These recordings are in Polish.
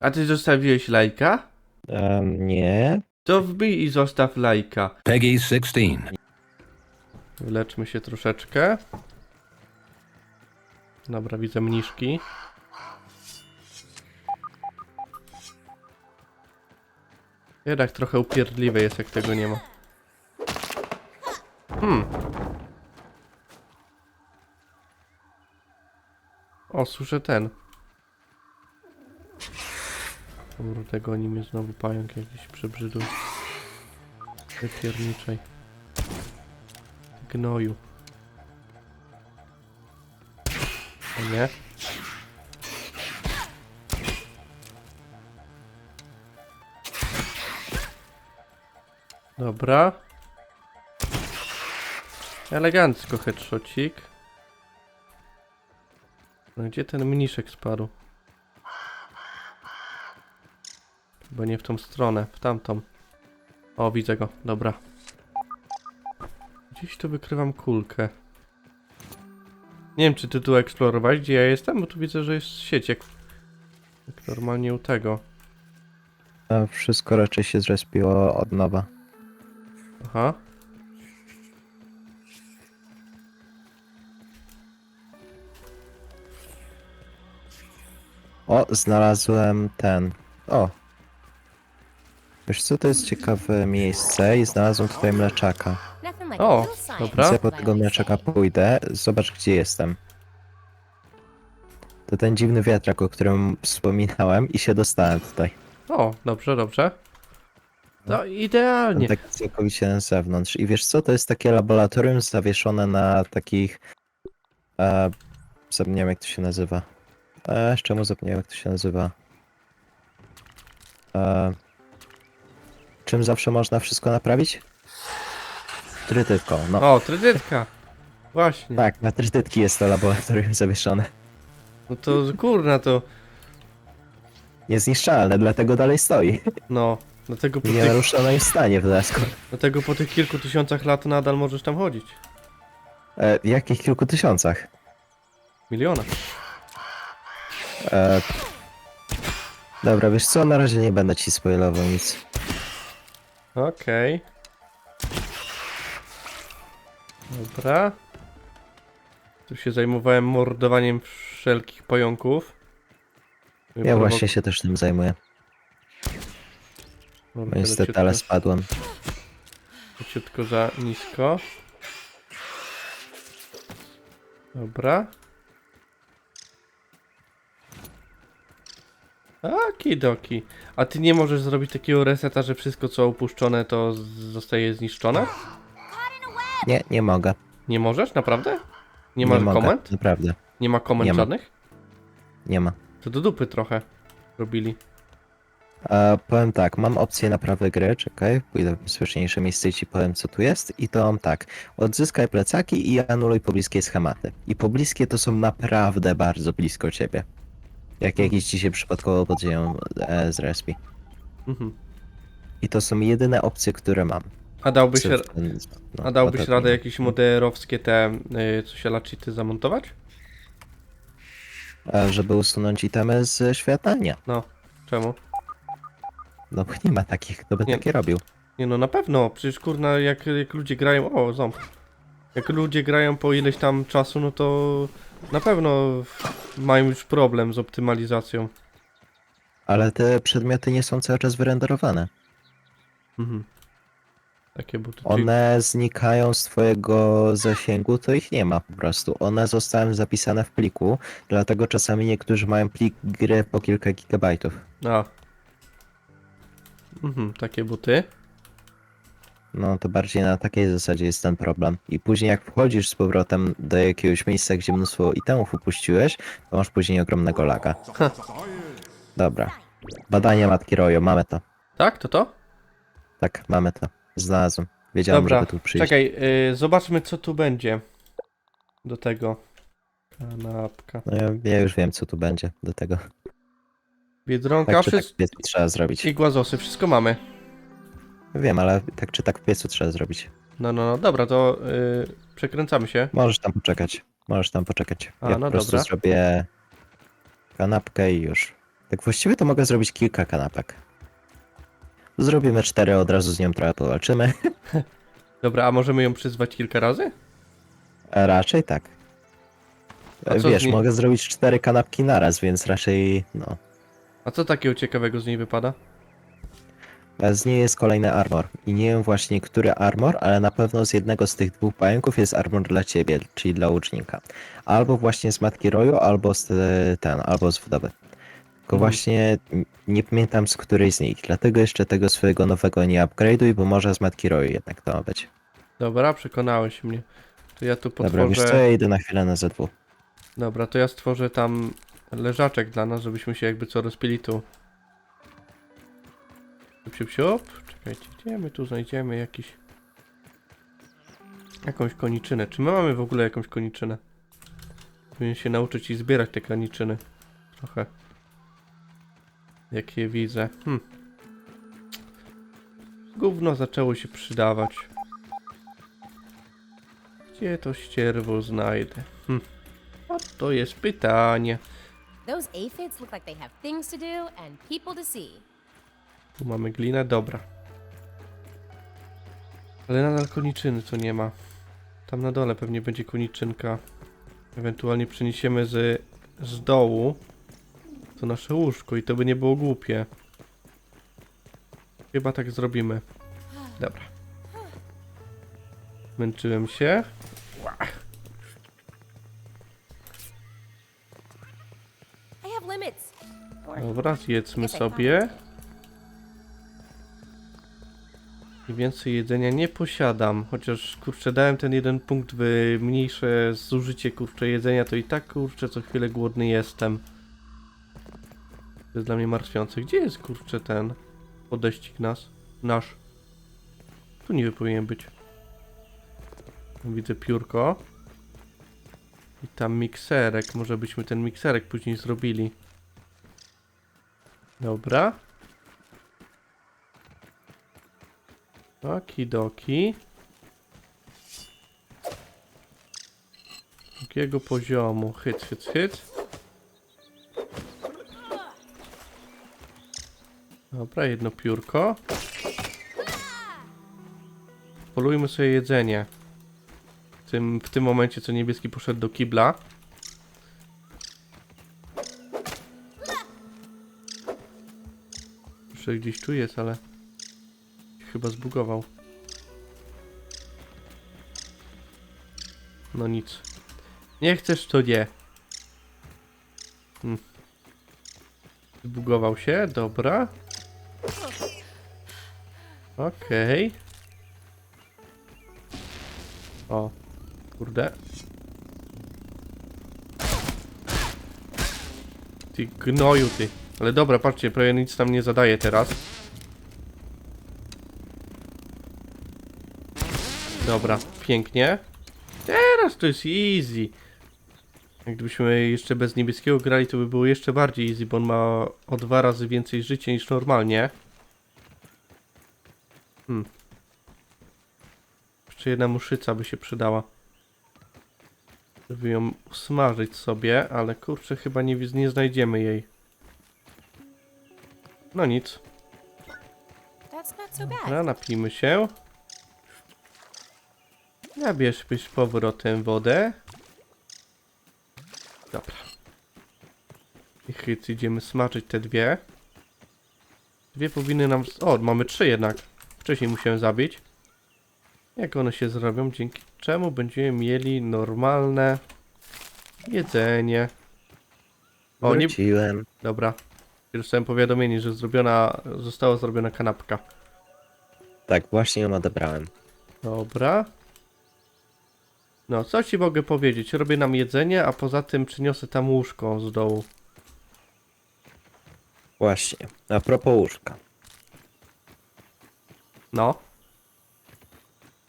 A ty zostawiłeś lajka? Um, nie. To wbij i zostaw lajka. Peggy 16. Wyleczmy się troszeczkę. Dobra, widzę mniszki. Jednak trochę upierdliwe jest, jak tego nie ma. Hmm. O, słyszę ten. Kurde, goni mnie znowu pająk jakiś przebrzydły. Wypierniczej. Gnoju. O nie? Dobra. Elegancko headshotcik. No gdzie ten mniszek spadł? Chyba nie w tą stronę, w tamtą. O, widzę go, dobra. Gdzieś tu wykrywam kulkę. Nie wiem, czy ty tu eksplorowałeś, gdzie ja jestem, bo tu widzę, że jest sieć jak, jak normalnie u tego. To wszystko raczej się zrespiło od nowa. Aha. O, znalazłem ten. O. Wiesz co, to jest ciekawe miejsce i znalazłem tutaj mleczaka. O, dobra. Więc ja po tego mleczaka pójdę. Zobacz, gdzie jestem. To ten dziwny wiatrak, o którym wspominałem i się dostałem tutaj. O, dobrze, dobrze. No idealnie. Tak całkowicie na zewnątrz. I wiesz co, to jest takie laboratorium zawieszone na takich... E, zapomniałem jak to się nazywa. E, czemu zapomniałem jak to się nazywa? E, czym zawsze można wszystko naprawić? Trytytką, no. O, trytytka. Właśnie. Tak, na trytytki jest to laboratorium zawieszone. No to kurna to. Niezniszczalne, dlatego dalej stoi. No. Dlatego po, Nie tych, naruszono jest w stanie w dodatku. dlatego po tych kilku tysiącach lat nadal możesz tam chodzić. E, jakich kilku tysiącach? Miliona. E, dobra, wiesz co, na razie nie będę ci spoilował nic. Okej. Dobra. Tu się zajmowałem mordowaniem wszelkich pająków. Ja właśnie się też tym zajmuję. Bo niestety, ale spadłem. leciutko za nisko. Dobra. Okidoki. A ty nie możesz zrobić takiego reseta, że wszystko co opuszczone to z- zostaje zniszczone? Nie, nie mogę. Nie możesz? Naprawdę? Nie ma mogę, komend? Naprawdę. Nie ma komend Nie ma. żadnych? Nie ma. To do dupy trochę robili. E, powiem tak, mam opcję naprawy gry, czekaj, pójdę w bezpieczniejsze miejsce i ci powiem co tu jest. I to mam tak, odzyskaj plecaki i anuluj pobliskie schematy. I pobliskie to są naprawdę bardzo blisko ciebie. Jak jakiś ci się przypadkowo pod ziemią e, zrespi. Mhm. I to są jedyne opcje, które mam. A dałbyś, ra- no, a dałbyś radę jakieś moderowskie te, y, co się laczyty zamontować? E, żeby usunąć itemy z świata? Nie. No, czemu? No bo nie ma takich, kto by Nie. takie robił. Nie no, na pewno, przecież kurna, jak, jak ludzie grają, o, ząb. Jak ludzie grają po ileś tam czasu, no to na pewno mają już problem z optymalizacją. Ale te przedmioty nie są cały czas wyrenderowane. Mhm. Takie buty. One znikają z twojego zasięgu, to ich nie ma po prostu. One zostały zapisane w pliku, dlatego czasami niektórzy mają plik gry po kilka gigabajtów. A. Mhm, takie buty. No to bardziej na takiej zasadzie jest ten problem. I później jak wchodzisz z powrotem do jakiegoś miejsca, gdzie mnóstwo itemów upuściłeś, to masz później ogromnego laga. Dobra. Badanie matki Rojo, mamy to. Tak, to to? Tak, mamy to. Znalazłem. Wiedziałem, Dobra, żeby tu przyjść. czekaj, y, zobaczmy co tu będzie. Do tego. Kanapka. No ja, ja już wiem, co tu będzie do tego. Biedronka, Tak czy tak wszystko. trzeba zrobić. I głazosy, wszystko mamy. Wiem, ale tak czy tak w piecu trzeba zrobić. No, no, no, dobra, to y, przekręcamy się. Możesz tam poczekać. Możesz tam poczekać. A, ja no po prostu dobra. zrobię kanapkę i już. Tak właściwie to mogę zrobić kilka kanapek. Zrobimy cztery, od razu z nią trochę powalczymy. Dobra, a możemy ją przyzwać kilka razy? A raczej tak. A co z Wiesz, niej- mogę zrobić cztery kanapki naraz, więc raczej no. A co takiego ciekawego z niej wypada? Z niej jest kolejny armor. I nie wiem właśnie, który armor, ale na pewno z jednego z tych dwóch pająków jest armor dla ciebie, czyli dla łucznika. Albo właśnie z Matki Roju, albo z e, ten, albo z wdowy. Tylko Mhm. właśnie nie pamiętam z której z nich, dlatego jeszcze tego swojego nowego nie upgrade'uj, bo może z Matki Roju jednak to ma być. Dobra, przekonałeś mnie. To ja tu Dobra, wiesz co, potworzę... ja idę na chwilę na Z2. Dobra, to ja stworzę tam leżaczek dla nas, żebyśmy się jakby co rozpili tu. Siup, siup. Czekajcie, gdzie my tu znajdziemy jakiś... Jakąś koniczynę. Czy my mamy w ogóle jakąś koniczynę? Powinien się nauczyć i zbierać te koniczyny. Trochę. Jak je widzę. Hm. Gówno zaczęło się przydawać. Gdzie to ścierwo znajdę? Hm. A to jest pytanie. Those aphids look like they have things to do and people to see. Tu mamy glinę, dobra. Ale nadal koniczyny to nie ma. Tam na dole pewnie będzie koniczynka. Ewentualnie przeniesiemy z, z dołu to nasze łóżko i to by nie było głupie. Chyba tak zrobimy. Dobra. Męczyłem się. Dobra, zjedzmy sobie. I więcej jedzenia nie posiadam, chociaż kurczę dałem ten jeden punkt w mniejsze zużycie kurczę jedzenia, to i tak kurczę co chwilę głodny jestem. To jest dla mnie martwiące. Gdzie jest kurczę ten podeścik nas? Nasz. Tu niby powinien być. Widzę piórko. I tam mikserek. Może byśmy ten mikserek później zrobili. Dobra. Okidoki. Jakiego poziomu? Hyc, hyc, hyc. Dobra, jedno piórko. Polujmy sobie jedzenie. W tym, w tym momencie, co niebieski poszedł do kibla. Jeszcze gdzieś tu jest, ale chyba zbugował. No nic. Nie chcesz, to nie. Hmm. Zbugował się, dobra. Okej. O, kurde. Ty gnoju, ty. Ale dobra, patrzcie, prawie nic tam nie zadaje teraz. Dobra, pięknie. Teraz to jest easy. Gdybyśmy jeszcze bez niebieskiego grali, to by było jeszcze bardziej easy, bo on ma o dwa razy więcej życia niż normalnie. Hmm. Jeszcze jedna muszyca by się przydała. Żeby ją usmażyć sobie, ale kurczę, chyba nie, nie znajdziemy jej. No nic. Dobra, napijmy się. Nabierzmy z powrotem wodę. Dobra. I chyc, idziemy smażyć te dwie. Dwie powinny nam... O, mamy trzy jednak. Wcześniej musiałem zabić. Jak one się zrobią? Dzięki czemu będziemy mieli normalne jedzenie. O, nie... Wróciłem. Dobra. Dostałem powiadomienie, że zrobiona... Została zrobiona kanapka. Tak, właśnie ją odebrałem. Dobra. No, co ci mogę powiedzieć? Robię nam jedzenie, a poza tym przyniosę tam łóżko z dołu. Właśnie. A propos łóżka. No.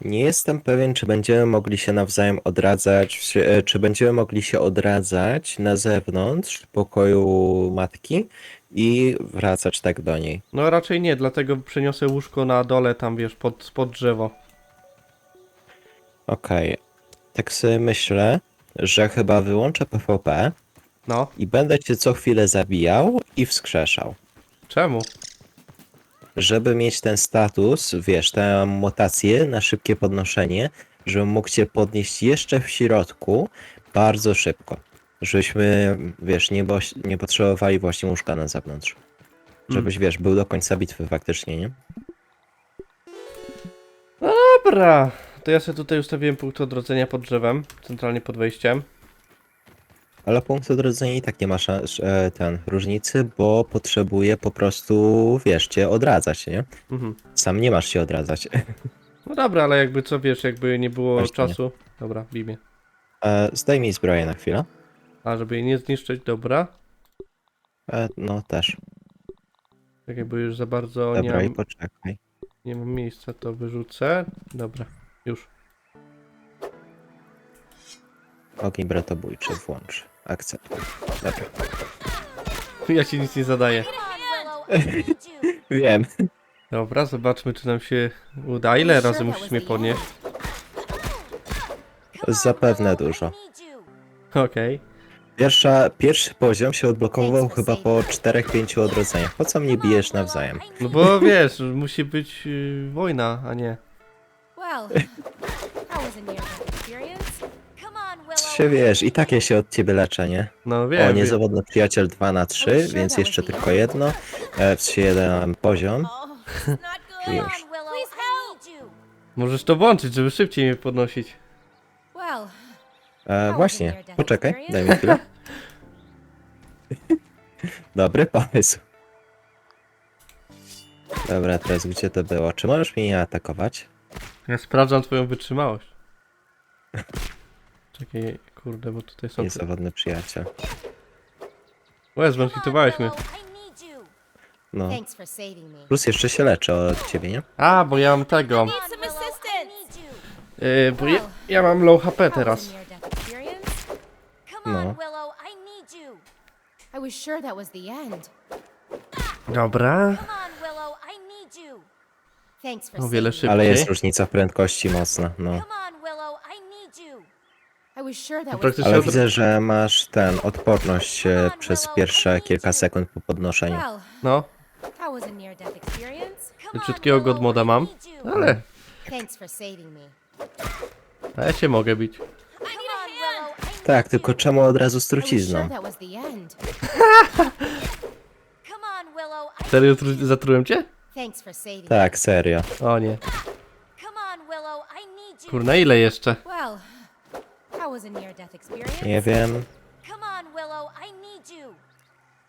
Nie jestem pewien, czy będziemy mogli się nawzajem odradzać, w- e, czy będziemy mogli się odradzać na zewnątrz pokoju matki i wracać tak do niej. No raczej nie, dlatego przeniosę łóżko na dole tam, wiesz, pod, pod drzewo. Okej. Tak sobie myślę, że chyba wyłączę PvP No, I będę cię co chwilę zabijał i wskrzeszał. czemu? Żeby mieć ten status, wiesz, tę mutację na szybkie podnoszenie, żebym mógł cię podnieść jeszcze w środku bardzo szybko. Żebyśmy, wiesz, nie, bo, nie potrzebowali właśnie łóżka na zewnątrz. Żebyś, wiesz, był do końca bitwy faktycznie, nie? Dobra, to ja sobie tutaj ustawiłem punkt odrodzenia pod drzewem, centralnie pod wejściem. Ale punkt odrodzenia i tak nie ma szans, e, ten, różnicy, bo potrzebuje po prostu, wiesz, cię odradzać, nie? Mhm. Sam nie masz się odradzać. No dobra, ale jakby co wiesz, jakby nie było Właśnie nie. czasu. Dobra, bimie. E, zdaj mi zbroję na chwilę. A żeby jej nie zniszczyć, dobra. E, no też. Tak jakby już za bardzo nie Dobra, i mam, poczekaj. nie mam miejsca, to wyrzucę. Dobra, już. Ogień bratobójczy włącz. Akceptuj. Dobra. Ja ci nic nie zadaję. Wiem. Dobra, zobaczmy czy nam się uda. Ile razy musisz mnie podnieść? Zapewne dużo. Okej. Pierwsza, pierwszy poziom się odblokował chyba po 4-5 odrodzeniach. Po co mnie bijesz nawzajem? No bo wiesz, musi być y, wojna, a nie. Się wiesz, i tak ja się od ciebie leczę, nie? No O, wiem. wiem. niezawodny przyjaciel 2 na 3, więc jeszcze tylko jedno. E, w jeden poziom. Oh, good. Już. Możesz to włączyć, żeby szybciej mnie podnosić. Well, E, właśnie, poczekaj, daj mi chwilę. Dobry pomysł. Dobra, teraz gdzie to było? Czy możesz mnie nie atakować? Ja sprawdzam twoją wytrzymałość. Czekaj, kurde, bo tutaj są... Niezawodny przyjaciel. Łe, zbankwitowałeś mnie. No. Plus jeszcze się leczę od ciebie, nie? A, bo ja mam tego. Yy, bo ja, ja mam low HP teraz. No. Dobra. Thanks for O wiele saving me. Ale szybciej. jest różnica prędkości mocna, no. I was sure that was Praktycznie Ale od... widzę, że masz ten, odporność e, przez pierwsze kilka sekund po podnoszeniu. Well, No, that was a near-death experience. Leciutkiego godmoda mam. Ale, Thanks for saving me. a ja się mogę bić. Tak, tylko czemu od razu z I was sure trucizną? that was the end. Serio tru- zatrułem cię? Thanks for saving me. Tak, serio. O nie. Kurna, ile jeszcze? Well, that was a near-death experience. Nie wiem.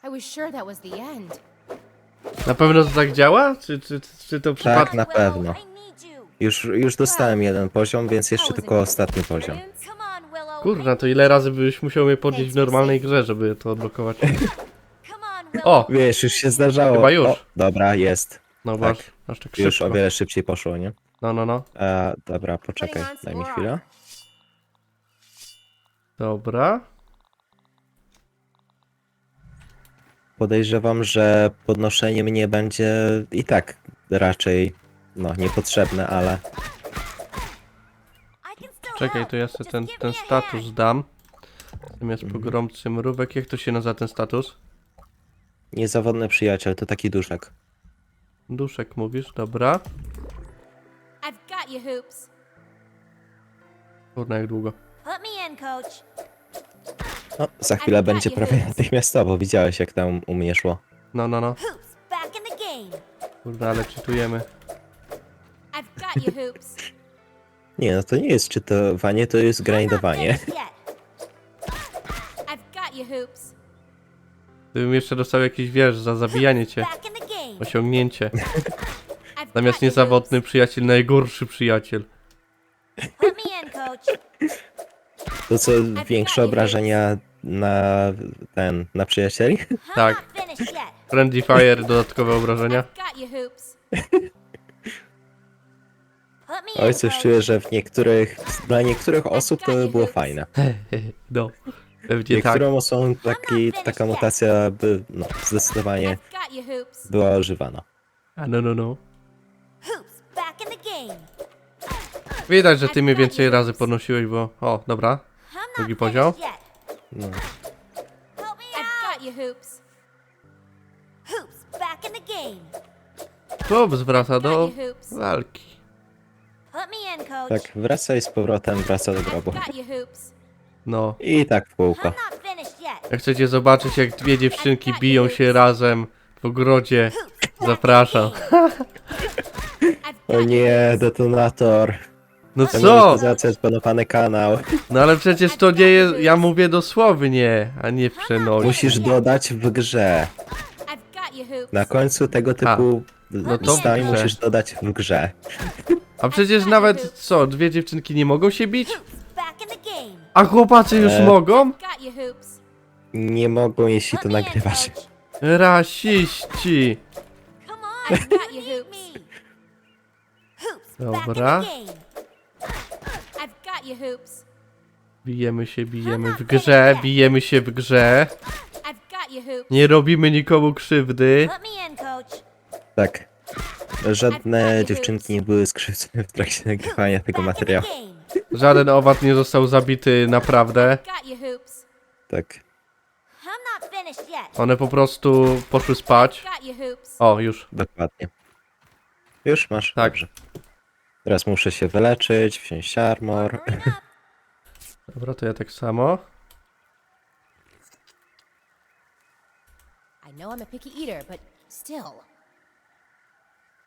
I was sure that was the end. Na pewno to tak działa? Czy, czy, czy to Tak, przypadek? na pewno. Już, już dostałem jeden poziom, więc jeszcze That was a tylko ostatni poziom. experience. Kurna, to ile razy byś musiał mnie podnieść w normalnej grze, żeby to odblokować? O! Wiesz, już się zdarzało. Chyba już. O, dobra, jest. No Tak. masz, aż tak Już szybko. o wiele szybciej poszło, nie? No, no, no. E, dobra, poczekaj, daj mi chwilę. Dobra. Podejrzewam, że podnoszenie mnie będzie i tak raczej, no, niepotrzebne, ale Czekaj, to ja sobie ten, ten status dam. Zamiast Mhm. pogromcy mrówek, jak to się nazywa ten status? niezawodny przyjaciel to taki duszek. Duszek mówisz, dobra. I've got you, Hoops. Kurna, jak długo. Let me in, coach. No, za chwilę będzie you, prawie Hoops. natychmiastowo, widziałeś jak tam u mnie szło. No, no, no. Hoops, back in the game. Kurna, ale czytujemy. I've got you, Hoops. Nie, no to nie jest czytowanie, to jest grindowanie. Gdybym jeszcze dostał jakiś wiersz za zabijanie cię. Back in the game. Osiągnięcie. Zamiast niezawodny przyjaciel, najgorszy przyjaciel. To co, większe obrażenia na ten, na przyjacieli? Tak. Friendly Fire, dodatkowe obrażenia. Oj, coś czuję, że w niektórych, dla niektórych osób to by było fajne. No. Pewnie tak. Niektórym osobom taki, taka mutacja by, no, zdecydowanie I've got you, Hoops. była używana. A no, no, no. Hoops, back in the game. Widać, że ty mnie więcej razy podnosiłeś, bo... O, dobra. I'm not Drugi poziom. finished yet. No. Help hoops. Hoops back in the game. Hobbs wraca do walki. Put me in, coach. Tak, wraca i z powrotem wraca do grobu. Got you, Hoops. No. I tak w kółko. Jak chcecie zobaczyć, jak dwie dziewczynki biją się razem w ogrodzie, zapraszam. O nie, detonator. No co? Zbanowany kanał. No ale przecież to nie jest, ja mówię dosłownie, a nie w. Musisz dodać w grze. Na końcu tego typu No to zdań musisz dodać w grze. A przecież nawet, co, dwie dziewczynki nie mogą się bić? A chłopacy już E. mogą? Got you, Hoops. Nie mogą, jeśli to me in, nagrywasz. coach. Rasiści. Come on, I've got you, beat Hoops. me. Hoops back in Dobra. the game. I've got you, Hoops. Bijemy się, bijemy w grze, bijemy się w grze. I've got you, Hoops. Nie robimy nikomu krzywdy. Put me in, coach. Tak. Żadne dziewczynki nie były skrzywdzone w trakcie nagrywania tego Back in the materiału. game. Żaden owad nie został zabity naprawdę. Tak. One po prostu poszły spać. O, już. Dokładnie. Już masz? Tak. Dobrze. Teraz muszę się wyleczyć, wziąć armor. Dobra, to ja tak samo. I know I'm a picky eater, but still.